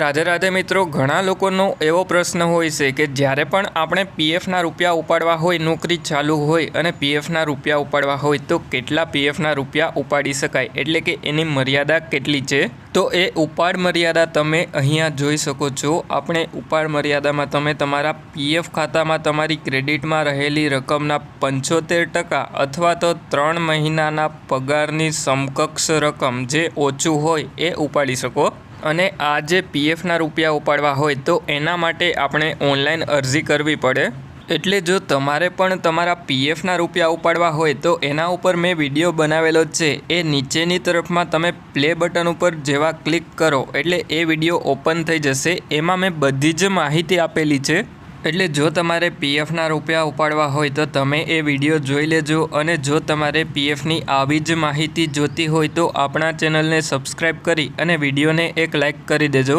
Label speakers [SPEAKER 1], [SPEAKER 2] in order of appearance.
[SPEAKER 1] રાધે રાધે મિત્રો, ઘણા લોકોનો એવો પ્રશ્ન હોય છે કે જ્યારે પણ આપણે પીએફના રૂપિયા ઉપાડવા હોય, નોકરી ચાલુ હોય અને પીએફના રૂપિયા ઉપાડવા હોય, તો કેટલા પીએફના રૂપિયા ઉપાડી શકાય? એટલે કે એની મર્યાદા કેટલી છે? તો એ ઉપાડ મર્યાદા તમે અહીંયા જોઈ શકો છો. આપણે ઉપાડ મર્યાદામાં તમે તમારા પીએફ ખાતામાં તમારી ક્રેડિટમાં રહેલી રકમના પંચોતેર ટકા અથવા તો ત્રણ મહિનાના પગારની સમકક્ષ રકમ જે ઓછું હોય, એ ઉપાડી શકો. અને આ જે પીએફના રૂપિયા ઉપાડવા હોય તો એના માટે આપણે ઓનલાઈન અરજી કરવી પડે. એટલે જો તમારે પણ તમારા પીએફના રૂપિયા ઉપાડવા હોય તો એના ઉપર મેં વીડિયો બનાવેલો છે. એ નીચેની તરફમાં તમે પ્લે બટન ઉપર જેવા ક્લિક કરો એટલે એ વીડિયો ઓપન થઈ જશે. એમાં મેં બધી જ માહિતી આપેલી છે. એટલે જો તમારે પીએફના રૂપિયા ઉપાડવા હોય તો તમે એ વીડિયો જોઈ લેજો અને જો તમારે પીએફની આવી જ માહિતી જોતી હોય તો આપણા ચેનલને સબસ્ક્રાઈબ કરી અને વિડીયોને એક લાઇક કરી દેજો.